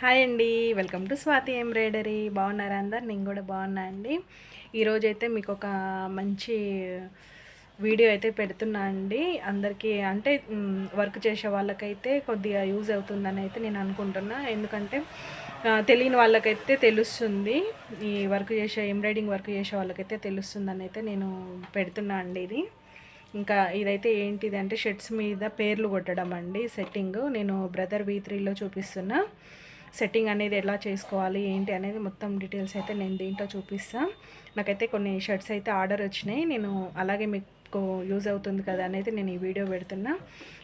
Hi అండి welcome to Swathi embroidery బాగున్నారా అందరు? నేను కూడా బాగున్నా అండి. ఈరోజైతే మీకు ఒక మంచి వీడియో అయితే పెడుతున్నా అండి. అందరికీ అంటే వర్క్ చేసే వాళ్ళకైతే కొద్దిగా యూజ్ అవుతుందని అయితే నేను అనుకుంటున్నా. ఎందుకంటే తెలియని వాళ్ళకైతే తెలుస్తుంది. ఈ వర్క్ చేసే ఎంబ్రాయిడింగ్ వర్క్ చేసే వాళ్ళకైతే తెలుస్తుందని అయితే నేను పెడుతున్నా అండి ఇది. ఇంకా ఇదైతే ఏంటిది అంటే షర్ట్స్ మీద పేర్లు కొట్టడం అండి సెట్టింగ్. నేను బ్రదర్ వీ త్రీలో చూపిస్తున్నా. సెట్టింగ్ అనేది ఎలా చేసుకోవాలి ఏంటి అనేది మొత్తం డీటెయిల్స్ అయితే నేను దీంట్లో చూపిస్తాను నాకైతే కొన్ని షర్ట్స్ అయితే ఆర్డర్ వచ్చినాయి. నేను అలాగే మీకు యూజ్ అవుతుంది కదా అనేది నేను ఈ వీడియో పెడుతున్నా.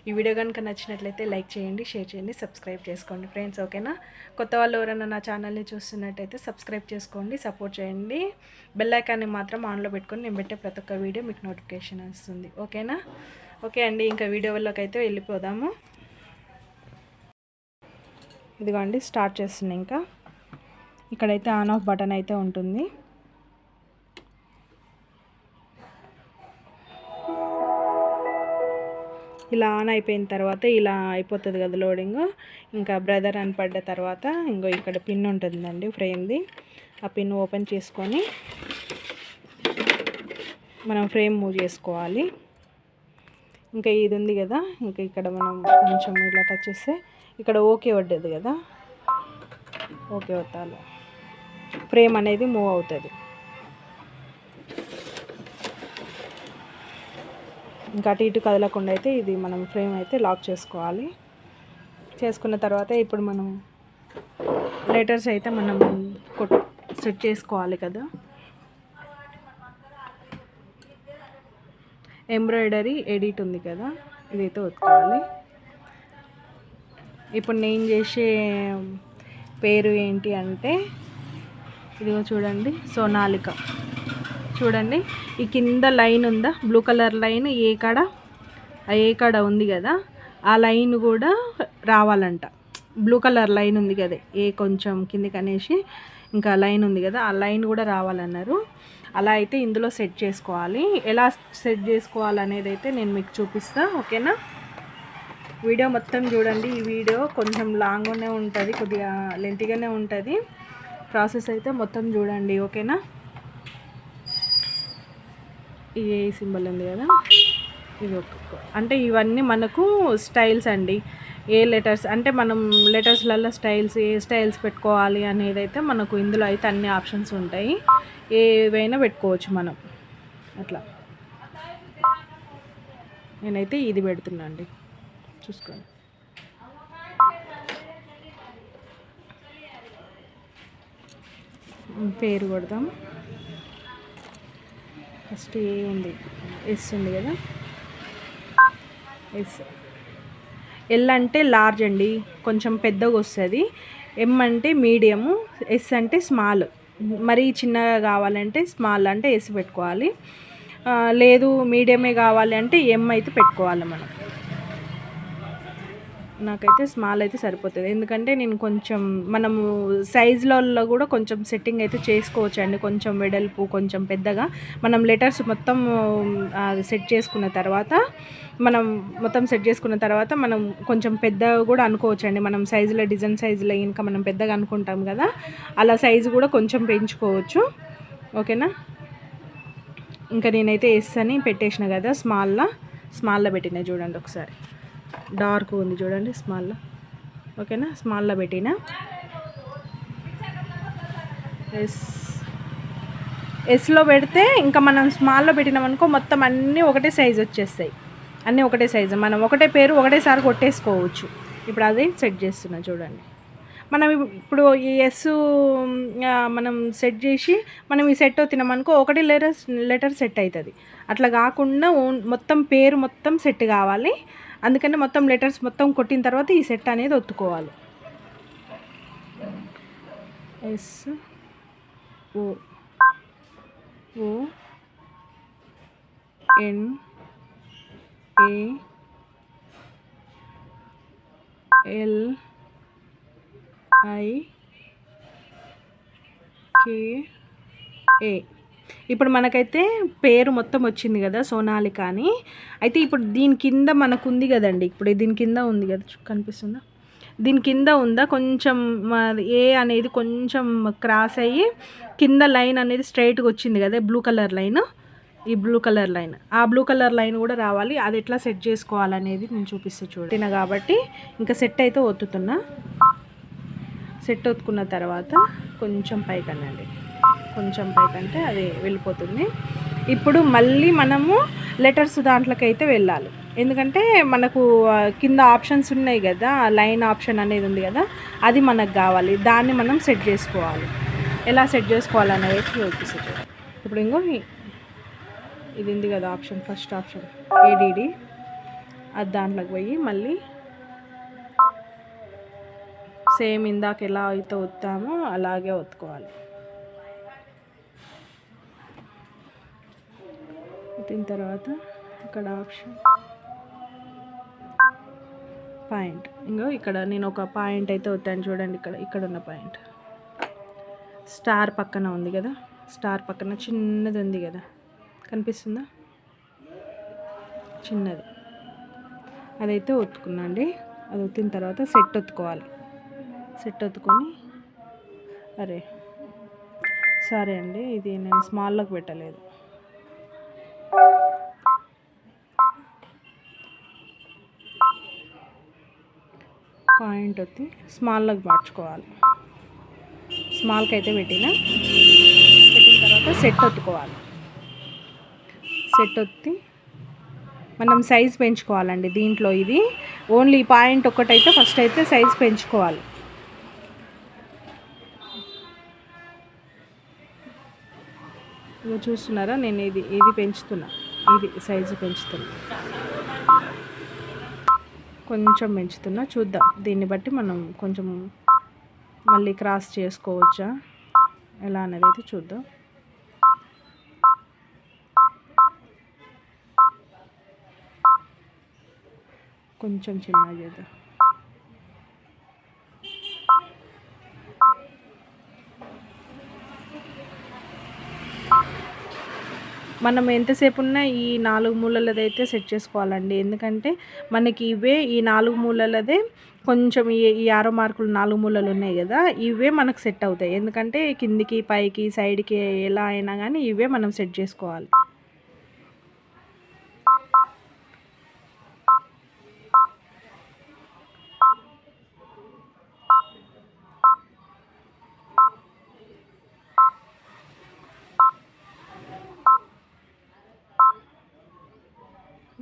ఈ వీడియో కనుక నచ్చినట్లయితే లైక్ చేయండి షేర్ చేయండి సబ్స్క్రైబ్ చేసుకోండి ఫ్రెండ్స్ ఓకేనా కొత్త వాళ్ళు ఎవరైనా నా ఛానల్ని చూస్తున్నట్టయితే సబ్స్క్రైబ్ చేసుకోండి సపోర్ట్ చేయండి. బెల్ ఐకాన్ని మాత్రం ఆన్లో పెట్టుకొని నేను పెట్టే ప్రతి ఒక్క వీడియో మీకు నోటిఫికేషన్ వస్తుంది ఓకేనా ఓకే అండి ఇంకా వీడియో అయితే వెళ్ళిపోదాము. ఇదిగోండి స్టార్ట్ చేస్తున్నా ఇంకా. ఇక్కడైతే ఆన్ ఆఫ్ బటన్ అయితే ఉంటుంది. ఇలా ఆన్ అయిపోయిన తర్వాత ఇలా అయిపోతుంది కదా లోడింగ్. ఇంకా బ్రదర్ అని పడ్డ తర్వాత ఇంకో ఇక్కడ పిన్ ఉంటుందండి ఫ్రేమ్ది. ఆ పిన్ ఓపెన్ చేసుకొని మనం ఫ్రేమ్ మూవ్ చేసుకోవాలి. ఇంకా ఇది ఉంది కదా ఇంకా ఇక్కడ మనం కొంచెం ఇలా టచ్ చేస్తే ఇక్కడ ఓకే పడ్డది కదా? ఓకే వత్తాలి ఫ్రేమ్ అనేది మూవ్ అవుతుంది. ఇంకా అటు ఇటు కదలకుండా అయితే ఇది మనం ఫ్రేమ్ అయితే లాక్ చేసుకోవాలి. చేసుకున్న తర్వాత ఇప్పుడు మనం లెటర్స్ అయితే మనం కొట్ సెట్ చేసుకోవాలి కదా? ఎంబ్రాయిడరీ ఎడిట్ ఉంది కదా? ఇదైతే ఒత్తుకోవాలి ఇప్పుడు నేను చేసే పేరు ఏంటి అంటే ఇదిగో చూడండి సోనాలిక. చూడండి ఈ కింద లైన్ ఉందా? బ్లూ కలర్ లైన్ ఏ కాడ? ఏ కాడ ఉంది కదా ఆ లైన్ కూడా రావాలంట. బ్లూ కలర్ లైన్ ఉంది కదా ఏ కొంచెం కిందికి అనేసి ఇంకా లైన్ ఉంది కదా ఆ లైన్ కూడా రావాలన్నారు. అలా అయితే ఇందులో సెట్ చేసుకోవాలి. ఎలా సెట్ చేసుకోవాలనేది అయితే నేను మీకు చూపిస్తా ఓకేనా? వీడియో మొత్తం చూడండి. ఈ వీడియో కొంచెం లాంగ్గానే ఉంటుంది కొద్దిగా లెంతిగానే ఉంటుంది. ప్రాసెస్ అయితే మొత్తం చూడండి ఓకేనా? ఈ ఏ సింబల్ ఉంది కదా? ఇది ఒక అంటే ఇవన్నీ మనకు స్టైల్స్ అండి. ఏ లెటర్స్ అంటే మనం లెటర్స్లలో స్టైల్స్ ఏ స్టైల్స్ పెట్టుకోవాలి అనేది అయితే మనకు ఇందులో అయితే అన్ని ఆప్షన్స్ ఉంటాయి. ఏవైనా పెట్టుకోవచ్చు మనం. అట్లా. నేనైతే ఇది పెడుతున్నా అండి. చూసుకోండి. పేరు కొడదాం. ఫస్ట్ ఏ ఉంది? ఎస్ ఉంది కదా? ఎస్ ఎల్ అంటే లార్జ్ అండి. కొంచెం పెద్దగా వస్తుంది. ఎం అంటే మీడియము ఎస్ అంటే స్మాల్ మరీ చిన్నగా కావాలంటే స్మాల్ అంటే ఎస్ పెట్టుకోవాలి. లేదు మీడియమే కావాలి అంటే ఎం అయితే పెట్టుకోవాలి మనం. నాకైతే స్మాల్ అయితే సరిపోతుంది. ఎందుకంటే నేను కొంచెం మనము సైజులలో కూడా కొంచెం సెట్టింగ్ అయితే చేసుకోవచ్చు అండి కొంచెం వెడల్పు కొంచెం పెద్దగా. మనం లెటర్స్ మొత్తం సెట్ చేసుకున్న తర్వాత మనం మొత్తం సెట్ చేసుకున్న తర్వాత మనం కొంచెం పెద్దగా కూడా అనుకోవచ్చు అండి మనం సైజులో డిజైన్ సైజులో ఇంకా మనం పెద్దగా అనుకుంటాం కదా. అలా సైజు కూడా కొంచెం పెంచుకోవచ్చు. ఓకేనా? ఇంకా నేనైతే ఎస్ అని పెట్టేసిన కదా స్మాల్లో స్మాల్లో పెట్టిన చూడండి ఒకసారి. డార్క్ ఉంది చూడండి స్మాల్లో ఓకేనా? స్మాల్లో పెట్టిన. ఎస్ ఎస్లో పెడితే ఇంకా మనం స్మాల్లో పెట్టినామనుకో మొత్తం అన్నీ ఒకటే సైజ్ వచ్చేస్తాయి. అన్నీ ఒకటే సైజు మనం ఒకటే పేరు ఒకటేసారి కొట్టేసుకోవచ్చు. ఇప్పుడు అది సెట్ చేస్తున్నా చూడండి. మనం ఇప్పుడు ఈ ఎస్ మనం సెట్ చేసి మనం ఈ సెట్ తినమనుకో ఒకటి లెటర్ లెటర్ సెట్ అవుతుంది అట్లా కాకుండా ఓన్- మొత్తం పేరు మొత్తం సెట్ కావాలి. అందుకని మొత్తం లెటర్స్ మొత్తం కొట్టిన తర్వాత ఈ సెట్ అనేది ఒత్తుకోవాలి. S O O N A L I K A ఇప్పుడు మనకైతే పేరు మొత్తం వచ్చింది కదా సోనాలిక అని. అయితే ఇప్పుడు దీని కింద మనకు ఉంది కదండి. ఇప్పుడు దీని కింద ఉంది కదా. కనిపిస్తుందా? దీని కింద ఉందా? కొంచెం ఏ అనేది కొంచెం క్రాస్ అయ్యి కింద లైన్ అనేది స్ట్రైట్గా వచ్చింది కదా. Blue colour line. ఈ బ్లూ కలర్ లైన్. ఆ బ్లూ కలర్ లైన్ కూడా రావాలి. అది ఎట్లా సెట్ చేసుకోవాలనేది నేను చూపిస్తే చూడండి కాబట్టి ఇంకా సెట్ అయితే ఒత్తుతున్నా. సెట్ ఒత్తుకున్న తర్వాత కొంచెం పైకనండి కొంచెం పైకంటే అది వెళ్ళిపోతుంది. ఇప్పుడు మళ్ళీ మనము లెటర్స్ దాంట్లోకి అయితే వెళ్ళాలి. ఎందుకంటే మనకు కింద ఆప్షన్స్ ఉన్నాయి కదా లైన్ ఆప్షన్ అనేది ఉంది కదా అది మనకు కావాలి. దాన్ని మనం సెట్ చేసుకోవాలి. ఎలా సెట్ చేసుకోవాలనేది చూపిస్తుంది ఇప్పుడు ఇంకో ఇది ఉంది కదా ఆప్షన్ ఫస్ట్ ఆప్షన్ ఏడిడి అది దాంట్లోకి పోయి మళ్ళీ సేమ్ ఇందాక ఎలా అయితే ఒత్తామో అలాగే ఒత్తుకోవాలి. దీని తర్వాత ఇక్కడ ఆప్షన్. పాయింట్. ఇంకో ఇక్కడ నేను ఒక పాయింట్ అయితే వచ్చాను చూడండి ఇక్కడ ఇక్కడ ఉన్న పాయింట్. స్టార్ పక్కన ఉంది కదా? స్టార్ పక్కన చిన్నది ఉంది కదా? కనిపిస్తుందా? చిన్నది. అదైతే ఒత్తుకున్నా అండి. అది ఒత్తిన తర్వాత సెట్ ఒత్తుకోవాలి. సెట్ ఒత్తుకొని అరే సరే అండి ఇది నేను స్మాల్లోకి పెట్టలేదు. పాయింట్ వచ్చి స్మాల్లోకి మార్చుకోవాలి. స్మాల్కి అయితే పెట్టిన పెట్టిన తర్వాత సెట్ ఒత్తుకోవాలి. సెట్ ఒత్తి మనం సైజ్ పెంచుకోవాలండి. దీంట్లో ఇది ఓన్లీ పాయింట్ ఒక్కటైతే ఫస్ట్ అయితే సైజ్ పెంచుకోవాలి. ఇగో చూస్తున్నారా? నేను ఇది ఇది పెంచుతున్నా. ఇది సైజు పెంచుతున్నా. కొంచెం పెంచుతున్నా. చూద్దాం. దీన్ని బట్టి మనం కొంచెం మళ్ళీ క్రాస్ చేసుకోవచ్చా? ఎలా అనేది అయితే చూద్దాం. కొంచెం చిన్నగా చేద్దాం. మనం ఎంతసేపు ఉన్నా ఈ నాలుగు మూలలదైతే సెట్ చేసుకోవాలండి. ఎందుకంటే మనకి ఇవే ఈ నాలుగు మూలలదే కొంచెం ఈ ఈ ఆరో మార్కులు నాలుగు మూలలు ఉన్నాయి కదా ఇవే మనకు సెట్ అవుతాయి. ఎందుకంటే కిందికి పైకి సైడ్కి ఎలా అయినా కానీ ఇవే మనం సెట్ చేసుకోవాలి.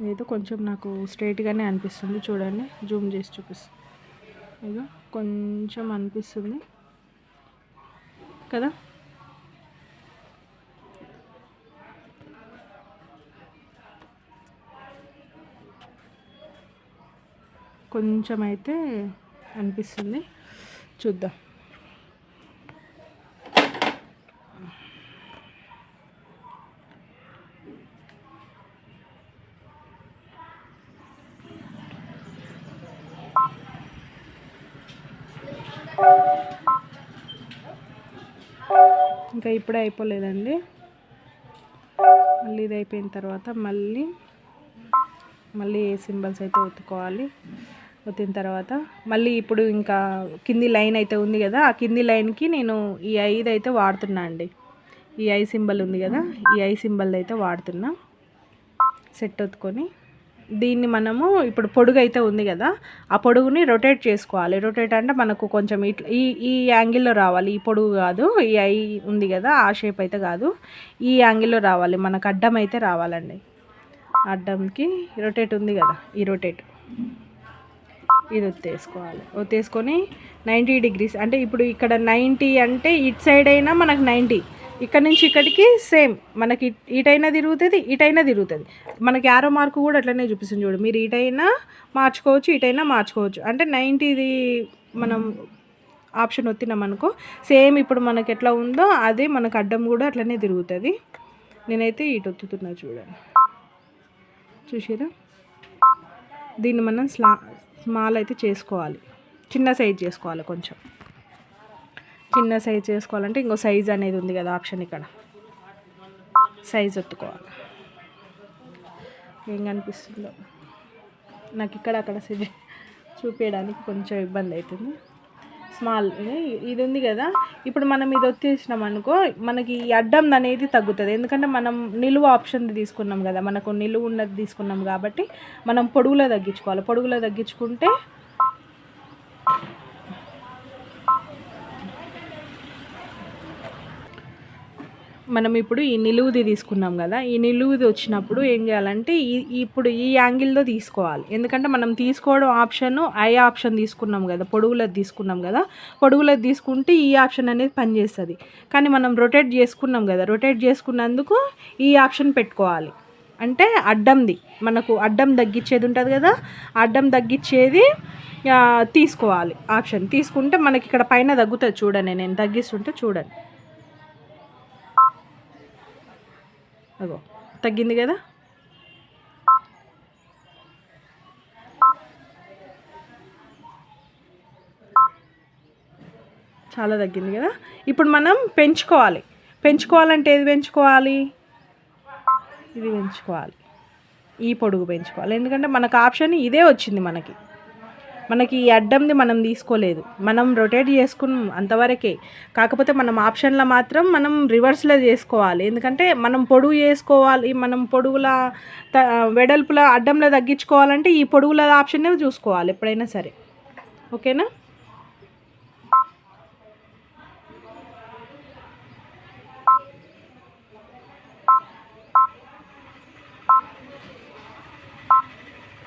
ఏదో కొంచెం నాకు స్ట్రైట్గానే అనిపిస్తుంది. చూడండి జూమ్ చేసి చూపిస్తుంది ఏదో కొంచెం అనిపిస్తుంది. కదా? కొంచెం అయితే అనిపిస్తుంది. చూద్దాం. ఇంకా ఇప్పుడే అయిపోలేదండి. మళ్ళీ ఇది అయిపోయిన తర్వాత మళ్ళీ మళ్ళీ ఏ సింబల్స్ అయితే ఒత్తుకోవాలి. ఒత్తిన తర్వాత మళ్ళీ ఇప్పుడు ఇంకా కింది లైన్ అయితే ఉంది కదా ఆ కింది లైన్కి నేను ఈ ఐదు అయితే వాడుతున్నా అండి. ఈ ఐ సింబల్ ఉంది కదా ఈ ఐ సింబల్ అయితే వాడుతున్నా. సెట్ ఒత్తుకొని దీన్ని మనము ఇప్పుడు పొడుగు అయితే ఉంది కదా ఆ పొడుగుని రొటేట్ చేసుకోవాలి. రొటేట్ అంటే మనకు కొంచెం ఇట్లా ఈ ఈ యాంగిల్లో రావాలి. ఈ పొడుగు కాదు ఈ ఐ ఉంది కదా ఆ షేప్ అయితే కాదు. ఈ యాంగిల్లో రావాలి. మనకు అడ్డం అయితే రావాలండి. అడ్డంకి రొటేట్ ఉంది కదా ఈ రొటేట్ ఇది ఒత్తేసుకోవాలి. ఒత్తేసుకొని నైంటీ డిగ్రీస్ అంటే ఇప్పుడు ఇక్కడ నైంటీ అంటే ఇటు సైడ్ అయినా మనకు నైంటీ. ఇక్కడ నుంచి ఇక్కడికి సేమ్ మనకి ఇటైనా తిరుగుతుంది ఇటైనా తిరుగుతుంది. మనకి యారో మార్కు కూడా అట్లనే చూపిస్తుంది చూడు. మీరు ఇటైనా మార్చుకోవచ్చు ఇటైనా మార్చుకోవచ్చు. అంటే నైంటీది మనం ఆప్షన్ ఒత్తినాం అనుకో సేమ్ ఇప్పుడు మనకి ఎట్లా ఉందో అదే మనకు అడ్డం కూడా అట్లనే తిరుగుతుంది. నేనైతే ఇటు ఒత్తుతున్నా చూడండి. చూసారా? దీన్ని మనం స్లా స్మాల్ అయితే చేసుకోవాలి. చిన్న సైజ్ చేసుకోవాలి కొంచెం. చిన్న సైజ్ చేసుకోవాలంటే ఇంకో సైజ్ అనేది ఉంది కదా ఆప్షన్ ఇక్కడ. సైజ్ ఒత్తుకోవాలి. ఏం కనిపిస్తుందో. నాకు ఇక్కడ అక్కడ సైజ్ చూపించడానికి కొంచెం ఇబ్బంది అవుతుంది. స్మాల్ ఇది ఉంది కదా. ఇప్పుడు మనం ఇది వచ్చేసినాం అనుకో మనకి ఈ అడ్డం అనేది తగ్గుతుంది. ఎందుకంటే మనం నిలువ ఆప్షన్ తీసుకున్నాం కదా. మనకు నిలువు ఉన్నది తీసుకున్నాం కాబట్టి మనం పొడుగులో తగ్గించుకోవాలి. పొడుగులో తగ్గించుకుంటే మనం ఇప్పుడు ఈ నిలువుది తీసుకున్నాం కదా ఈ నిలువుది వచ్చినప్పుడు ఏం చేయాలంటే ఈ ఇప్పుడు ఈ యాంగిల్లో తీసుకోవాలి. ఎందుకంటే మనం తీసుకోవడం ఆప్షన్ ఐ ఆప్షన్ తీసుకున్నాం కదా పొడుగులది తీసుకున్నాం కదా పొడుగులది తీసుకుంటే ఈ ఆప్షన్ అనేది పనిచేస్తుంది. కానీ మనం రొటేట్ చేసుకున్నాం కదా రొటేట్ చేసుకున్నందుకు ఈ ఆప్షన్ పెట్టుకోవాలి. అంటే అడ్డంది మనకు అడ్డం తగ్గించేది ఉంటుంది కదా అడ్డం తగ్గించేది తీసుకోవాలి ఆప్షన్. తీసుకుంటే మనకి ఇక్కడ పైన తగ్గుతుంది చూడండి నేను తగ్గిస్తుంటే చూడండి. అగో తగ్గింది కదా? చాలా తగ్గింది కదా? ఇప్పుడు మనం పెంచుకోవాలి. పెంచుకోవాలంటే ఏది పెంచుకోవాలి? ఇది పెంచుకోవాలి. ఈ పొడుగు పెంచుకోవాలి. ఎందుకంటే మనకు ఆప్షన్ ఇదే వచ్చింది మనకి. మనకి ఈ అడ్డంది మనం తీసుకోలేదు. మనం రొటేట్ చేసుకున్నాం అంతవరకే. కాకపోతే మనం ఆప్షన్లో మాత్రం మనం రివర్స్లో చేసుకోవాలి. ఎందుకంటే మనం పొడుగు చేసుకోవాలి మనం పొడుగుల త వెడల్పుల అడ్డంలో తగ్గించుకోవాలంటే ఈ పొడుగుల ఆప్షన్నే చూసుకోవాలి ఎప్పుడైనా సరే. ఓకేనా?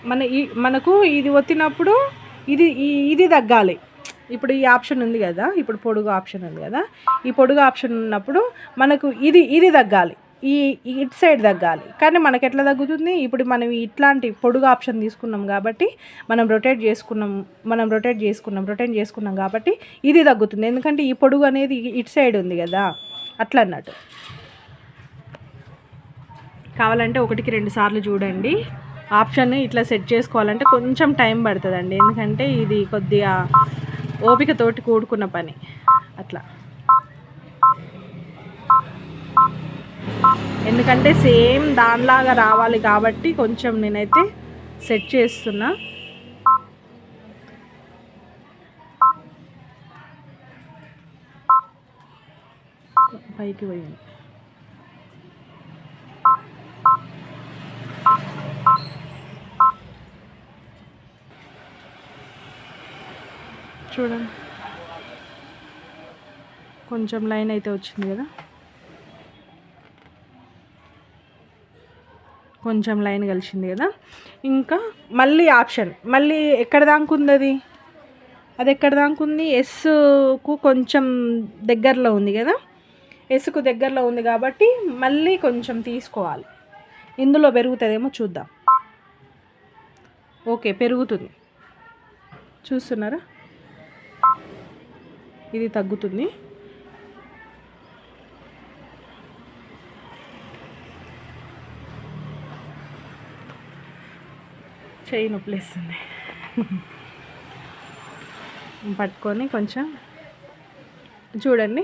మన ఈ మనకు ఇది వచ్చినప్పుడు ఇది ఇది తగ్గాలి. ఇప్పుడు ఈ ఆప్షన్ ఉంది కదా ఇప్పుడు పొడుగు ఆప్షన్ ఉంది కదా ఈ పొడుగు ఆప్షన్ ఉన్నప్పుడు మనకు ఇది ఇది తగ్గాలి. ఈ ఇట్ సైడ్ తగ్గాలి. కానీ మనకి ఎట్లా తగ్గుతుంది? ఇప్పుడు మనం ఇట్లాంటి పొడుగు ఆప్షన్ తీసుకున్నాం కాబట్టి మనం రొటేట్ చేసుకున్నాం మనం రొటేట్ చేసుకున్నాం రొటేట్ చేసుకున్నాం కాబట్టి ఇది తగ్గుతుంది. ఎందుకంటే ఈ పొడుగు అనేది ఇట్ సైడ్ ఉంది కదా అట్లా అన్నట్టు. కావాలంటే ఒకటికి రెండు సార్లు చూడండి. ఆప్షన్ ఇట్లా సెట్ చేసుకోవాలంటే కొంచెం టైం పడుతుందండి. ఎందుకంటే ఇది కొద్దిగా ఓపికతోటి కూడుకున్న పని. అట్లా. ఎందుకంటే సేమ్ దానిలాగా రావాలి కాబట్టి కొంచెం నేనైతే సెట్ చేస్తున్నా. పైకి పోయింది. చూడండి. కొంచెం లైన్ అయితే వచ్చింది కదా. కొంచెం లైన్ కలిసింది కదా. ఇంకా మళ్ళీ ఆప్షన్. మళ్ళీ ఎక్కడ దాకుంది అది? అది ఎక్కడ దాకుంది ఎస్కు కొంచెం దగ్గరలో ఉంది కదా. ఎస్కు దగ్గరలో ఉంది కాబట్టి మళ్ళీ కొంచెం తీసుకోవాలి. ఇందులో పెరుగుతుందేమో చూద్దాం. ఓకే పెరుగుతుంది. చూస్తున్నారా? ఇది తగ్గుతుంది. చేయి నొప్పిస్తుంది పట్టుకొని కొంచెం చూడండి.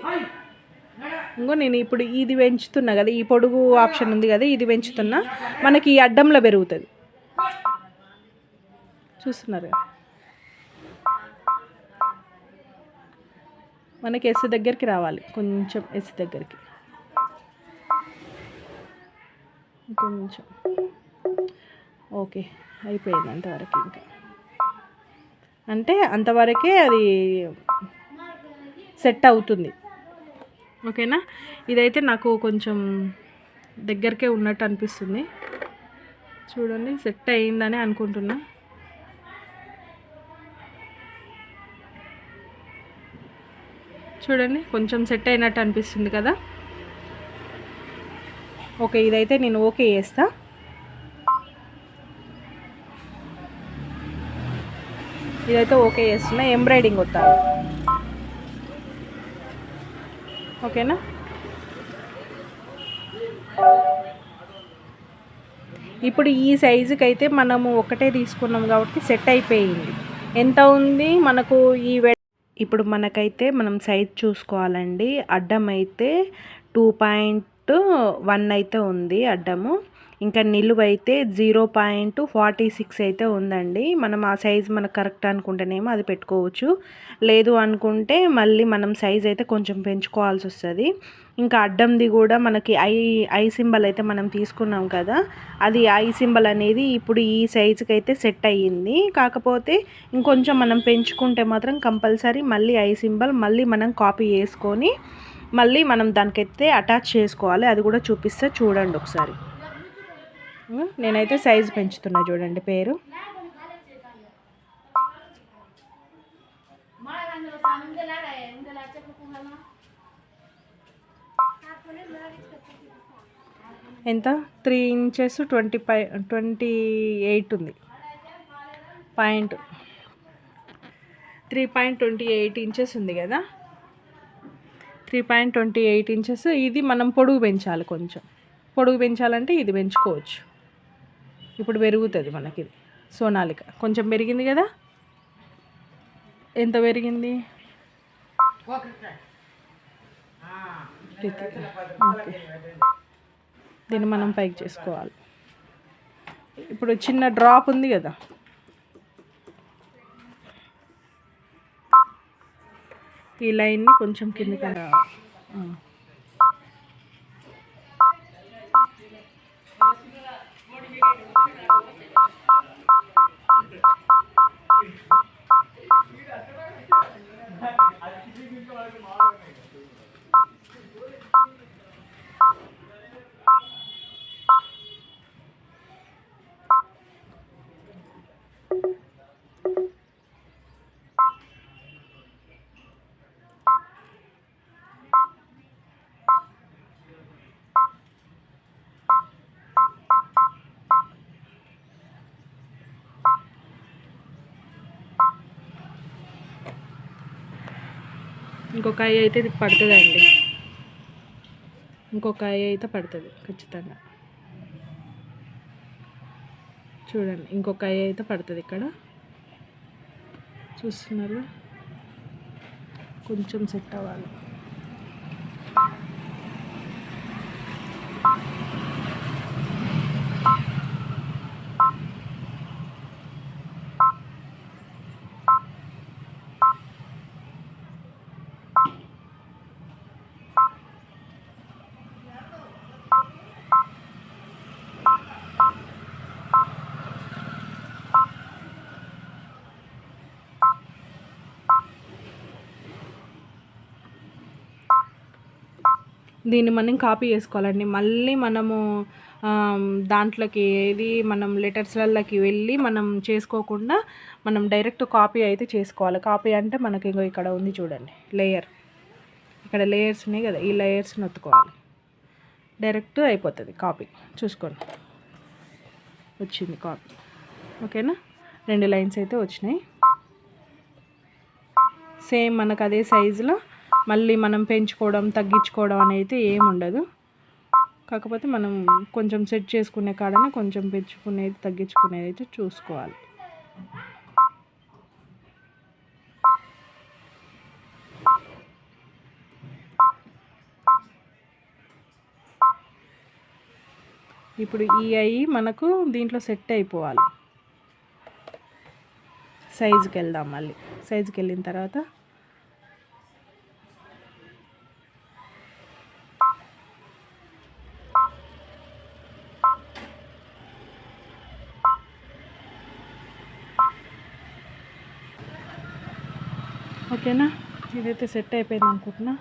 ఇంకో నేను ఇప్పుడు ఇది పెంచుతున్నా కదా ఈ పొడుగు ఆప్షన్ ఉంది కదా ఇది పెంచుతున్నా. మనకి ఈ అడ్డంలో పెరుగుతుంది. చూస్తున్నారు కదా? మనకి ఎస్ దగ్గరికి రావాలి. కొంచెం ఎస్ దగ్గరికి. కొంచెం. ఓకే అయిపోయింది అంతవరకు ఇంకా. అంటే అంతవరకే అది సెట్ అవుతుంది. ఓకేనా? ఇదైతే నాకు కొంచెం దగ్గరకే ఉన్నట్టు అనిపిస్తుంది. చూడండి సెట్ అయిందని అనుకుంటున్నా. చూడండి కొంచెం సెట్ అయినట్టు అనిపిస్తుంది కదా? ఓకే ఇదైతే నేను ఓకే చేస్తా. ఇదైతే ఓకే చేస్తున్నా ఎంబ్రాయిడింగ్ వస్తాను ఓకేనా? ఇప్పుడు ఈ సైజుకి అయితే మనము ఒకటే తీసుకున్నాం కాబట్టి సెట్ అయిపోయింది. ఎంత ఉంది? మనకు ఈ ఇప్పుడు మనకైతే మనం సైజ్ చూసుకోవాలండి. అడ్డం అయితే టూ పాయింట్ వన్ అయితే ఉంది అడ్డము. ఇంకా నిలువ అయితే జీరో పాయింట్ ఫార్టీ సిక్స్ అయితే ఉందండి. మనం ఆ సైజ్ మనకు కరెక్ట్ అనుకుంటేనేమో అది పెట్టుకోవచ్చు. లేదు అనుకుంటే మళ్ళీ మనం సైజ్ అయితే కొంచెం పెంచుకోవాల్సి వస్తుంది. ఇంకా అడ్డంది కూడా మనకి ఐ ఐ సింబల్ అయితే మనం తీసుకున్నాం కదా అది ఐ సింబల్ అనేది ఇప్పుడు ఈ సైజుకి అయితే సెట్ అయ్యింది. కాకపోతే ఇంకొంచెం మనం పెంచుకుంటే మాత్రం కంపల్సరీ మళ్ళీ ఐ సింబల్ మళ్ళీ మనం కాపీ చేసుకొని మళ్ళీ మనం దానికైతే అటాచ్ చేసుకోవాలి. అది కూడా చూపిస్తే చూడండి ఒకసారి. నేనైతే సైజు పెంచుతున్నా చూడండి పేరు. ఎంత? Three inches twenty five twenty eight ఉంది. Point three point twenty eight inches ఉంది కదా? Three point twenty eight inches ఇది మనం పొడుగు పెంచాలి కొంచెం. పొడుగు పెంచాలంటే ఇది పెంచుకోవచ్చు. ఇప్పుడు పెరుగుతుంది మనకి. సోనాలిక. కొంచెం పెరిగింది కదా? ఎంత పెరిగింది? ఓకే. దీన్ని మనం పైకి చేసుకోవాలి. ఇప్పుడు చిన్న డ్రాప్ ఉంది కదా? ఈ లైన్ని కొంచెం కిందకి మాట్లాడినాయి ఇంకొక అయ్యి అయితే ఇది పడుతుందండి. ఇంకొక అయ్యి అయితే పడుతుంది ఖచ్చితంగా. చూడండి ఇంకొక అయ్యి అయితే పడుతుంది ఇక్కడ. చూస్తున్నారు కొంచెం సెట్ అవ్వాలి. దీన్ని మనం కాపీ చేసుకోవాలండి. మళ్ళీ మనము దాంట్లోకి ఏది మనం లెటర్స్లలోకి వెళ్ళి మనం చేసుకోకుండా మనం డైరెక్ట్ కాపీ అయితే చేసుకోవాలి. కాపీ అంటే మనకి ఇంకో ఇక్కడ ఉంది చూడండి లేయర్. ఇక్కడ లేయర్స్ ఉన్నాయి కదా ఈ లేయర్స్ని ఒత్తుకోవాలి డైరెక్ట్ అయిపోతుంది కాపీ. చూసుకోండి. వచ్చింది కాపీ. ఓకేనా? రెండు లైన్స్ అయితే వచ్చినాయి. సేమ్ మనకు అదే సైజులో మళ్ళీ మనం పెంచుకోవడం తగ్గించుకోవడం అనేది ఏమి ఉండదు. కాకపోతే మనం కొంచెం సెట్ చేసుకునే కాడనే కొంచెం పెంచుకునేది తగ్గించుకునేది అయితే చూసుకోవాలి. ఇప్పుడు ఈ అయ్యి మనకు దీంట్లో సెట్ అయిపోవాలి. సైజుకి వెళ్దాం మళ్ళీ. సైజుకి వెళ్ళిన తర్వాత ఓకేనా? ఇదైతే సెట్ అయిపోయింది అనుకుంటున్నా.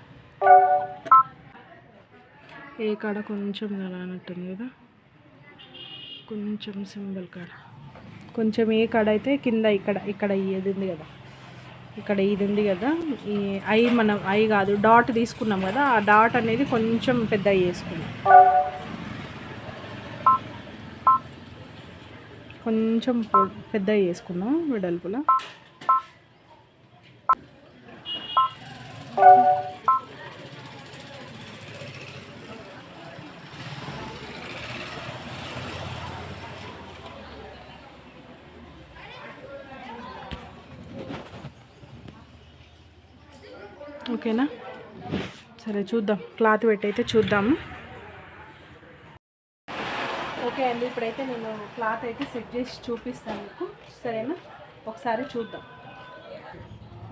ఏ కాడ కొంచెం అన్నట్టుంది కదా? కొంచెం సింబల్ కాడ. కొంచెం ఏ కాడ అయితే కింద ఇక్కడ ఇక్కడ ఇది ఉంది కదా? ఇక్కడ ఇది ఉంది కదా? ఈ ఐ మనం ఐ కాదు డాట్ తీసుకున్నాం కదా? ఆ డాట్ అనేది కొంచెం పెద్ద చేసుకున్నాం. కొంచెం పెద్ద చేసుకున్నాం వెడల్పులో. ఓకేనా? సరే చూద్దాం. క్లాత్ పెట్టి అయితే చూద్దాము. ఓకే అండి ఇప్పుడైతే నేను క్లాత్ అయితే సెట్ చేసి చూపిస్తాను మీకు. సరేనా? ఒకసారి చూద్దాం.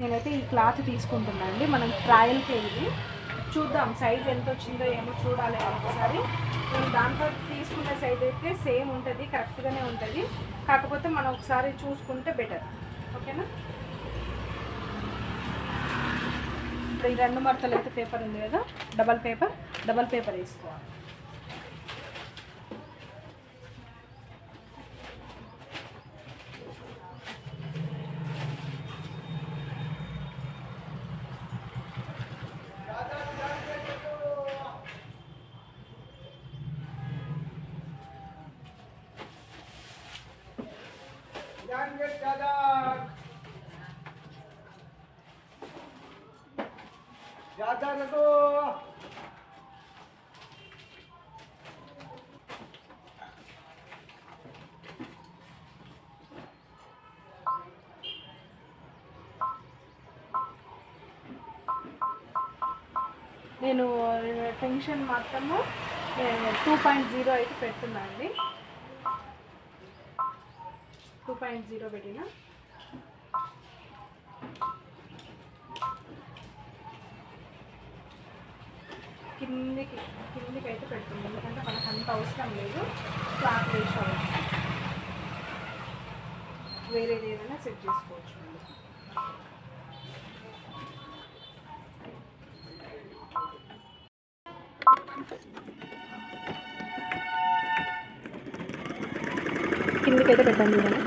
నేనైతే ఈ క్లాత్ తీసుకుంటున్నాను అండి. మనం ట్రయల్కి వెళ్ళి చూద్దాం సైజ్ ఎంత వచ్చిందో ఏమో చూడాలి ఒకసారి. నేను దాంట్లో తీసుకున్న సైజ్ అయితే సేమ్ ఉంటుంది కరెక్ట్గానే ఉంటుంది. కాకపోతే మనం ఒకసారి చూసుకుంటే బెటర్ ఓకేనా? ఇప్పుడు ఈ రెండు మడతలు అయితే పేపర్ ఉంది కదా. డబల్ పేపర్ డబల్ పేపర్ వేసుకోవాలి. టెన్షన్ మాత్రము టూ పాయింట్ జీరో అయితే పెడుతున్నా అండి. టూ పాయింట్ జీరో పెట్టిన? కిందికి కిందికి అయితే పెడుతుంది ఎందుకంటే మనకు అంత అవసరం లేదు. క్లాత్ వేసుకోవాలి వేరేది ఏదైనా సెట్ చేసుకోవచ్చు. మళ్ళీ. పెట్టండి చూడండి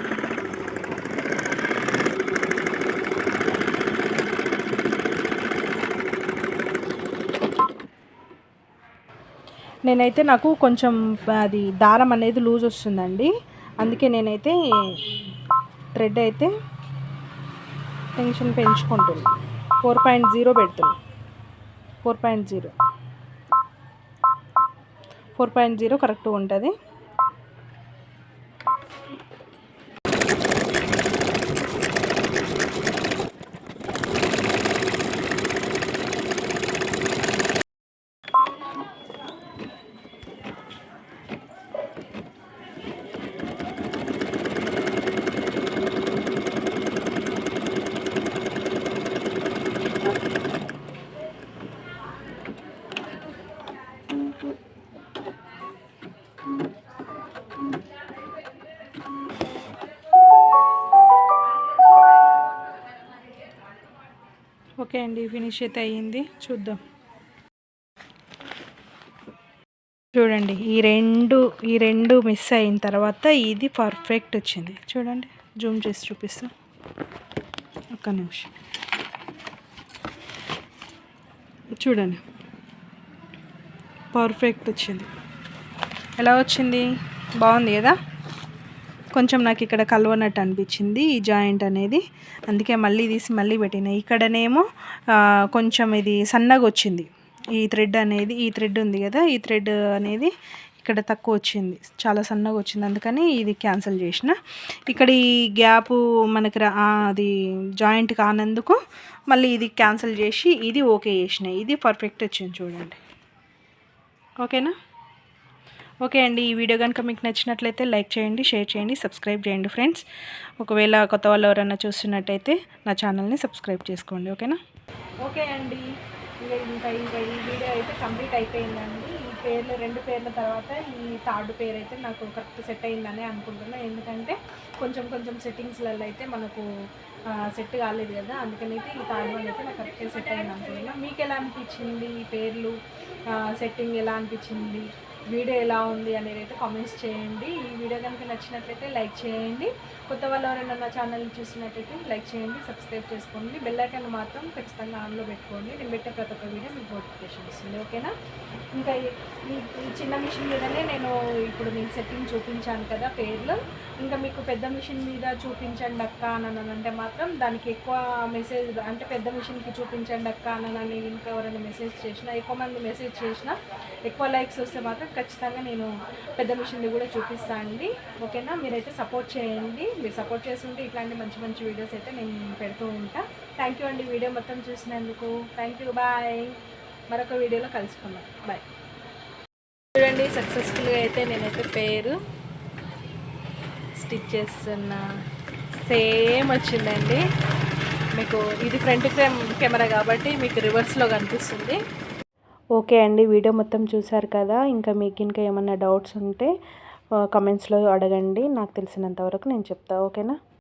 నేనైతే నాకు కొంచెం అది దారం అనేది లూజ్ వస్తుందండి. అందుకే నేనైతే థ్రెడ్ అయితే టెన్షన్ పెంచుకుంటున్నా. ఫోర్ పాయింట్ జీరో పెడుతున్నా. Four point zero. Four point zero కరెక్ట్గా ఉంటుంది. అండి ఫినిష్ అయితే అయ్యింది. చూద్దాం. చూడండి ఈ రెండు ఈ రెండు మిస్ అయిన తర్వాత ఇది పర్ఫెక్ట్ వచ్చింది. చూడండి జూమ్ చేసి చూపిస్తా. ఒక్క నిమిషం. చూడండి పర్ఫెక్ట్ వచ్చింది. ఎలా వచ్చింది? బాగుంది కదా? కొంచెం నాకు ఇక్కడ కలవనట్టు అనిపించింది ఈ జాయింట్ అనేది. అందుకే మళ్ళీ తీసి మళ్ళీ పెట్టిన. ఇక్కడనేమో కొంచెం ఇది సన్నగా వచ్చింది. ఈ థ్రెడ్ అనేది ఈ థ్రెడ్ ఉంది కదా ఈ థ్రెడ్ అనేది ఇక్కడ తక్కువ వచ్చింది. చాలా సన్నగా వచ్చింది. అందుకని ఇది క్యాన్సిల్ చేసిన. ఇక్కడ ఈ గ్యాప్ మనకి రా- అది జాయింట్ కానందుకు మళ్ళీ ఇది క్యాన్సిల్ చేసి ఇది ఓకే చేసిన. ఇది పర్ఫెక్ట్ వచ్చింది చూడండి. ఓకేనా? ఓకే అండి ఈ వీడియో కనుక మీకు నచ్చినట్లయితే లైక్ చేయండి షేర్ చేయండి సబ్స్క్రైబ్ చేయండి ఫ్రెండ్స్. ఒకవేళ కొత్త వాళ్ళు ఎవరైనా చూస్తున్నట్టయితే నా ఛానల్ని సబ్స్క్రైబ్ చేసుకోండి ఓకేనా? ఓకే అండి ఇంకా ఇంకా ఈ వీడియో అయితే కంప్లీట్ అయిపోయిందండి. ఈ పేర్లు రెండు పేర్ల తర్వాత ఈ థర్డ్ పేరు అయితే నాకు కరెక్ట్ సెట్ అయిందని అనుకుంటున్నాను ఎందుకంటే కొంచెం కొంచెం సెట్టింగ్స్లలో అయితే మనకు సెట్ కాలేదు కదా. అందుకని అయితే ఈ థర్డ్ వన్ అయితే నాకు కరెక్ట్గా సెట్ అయింది అనుకుంటున్నాను మీకు ఎలా అనిపించింది ఈ పేర్లు? సెట్టింగ్ ఎలా అనిపించింది? వీడియో ఎలా ఉంది అనేది అయితే కామెంట్స్ చేయండి. ఈ వీడియో కనుక నచ్చినట్లయితే లైక్ చేయండి. కొత్త వాళ్ళు ఎవరైనా నా ఛానల్ చూసినట్లయితే లైక్ చేయండి సబ్స్క్రైబ్ చేసుకోండి. బెల్ ఐకాన్ మాత్రం ఖచ్చితంగా ఆన్లో పెట్టుకోండి. నేను పెట్టే ప్రతి ఒక్క వీడియో మీకు నోటిఫికేషన్ వస్తుంది ఓకేనా ఇంకా ఈ చిన్న మిషన్ మీదనే నేను ఇప్పుడు నేను సెట్టింగ్ చూపించాను కదా పేర్లు. ఇంకా మీకు పెద్ద మిషన్ మీద చూపించండి అక్క అని అంటే మాత్రం దానికి ఎక్కువ మెసేజ్ అంటే పెద్ద మిషన్కి చూపించండి అక్క అని ఇంకా ఎవరైనా మెసేజ్ చేసినా ఎక్కువ మంది మెసేజ్ చేసినా ఎక్కువ లైక్స్ వస్తే మాత్రం ఖచ్చితంగా నేను పెద్ద మిషన్ది కూడా చూపిస్తాను అండి. ఓకేనా? మీరైతే సపోర్ట్ చేయండి. మీరు సపోర్ట్ చేస్తుంటే ఇట్లాంటి మంచి మంచి వీడియోస్ అయితే నేను పెడుతూ ఉంటాను థ్యాంక్ యూ అండి వీడియో మొత్తం చూసినందుకు. థ్యాంక్ యూ బాయ్ మరొక వీడియోలో కలుసుకుందాం. బాయ్ చూడండి సక్సెస్ఫుల్గా అయితే నేనైతే పేరు స్టిచ్ చేస్తున్నా సేమ్ వచ్చిందండి. మీకు ఇది ఫ్రంట్ కెమెరా కాబట్టి మీకు రివర్స్లో కనిపిస్తుంది. ఓకే అండి వీడియో మొత్తం చూసారు కదా ఇంకా మీకు ఇంకా ఏమైనా డౌట్స్ ఉంటే కమెంట్స్లో అడగండి. నాకు తెలిసినంత వరకు నేను చెప్తా ఓకేనా?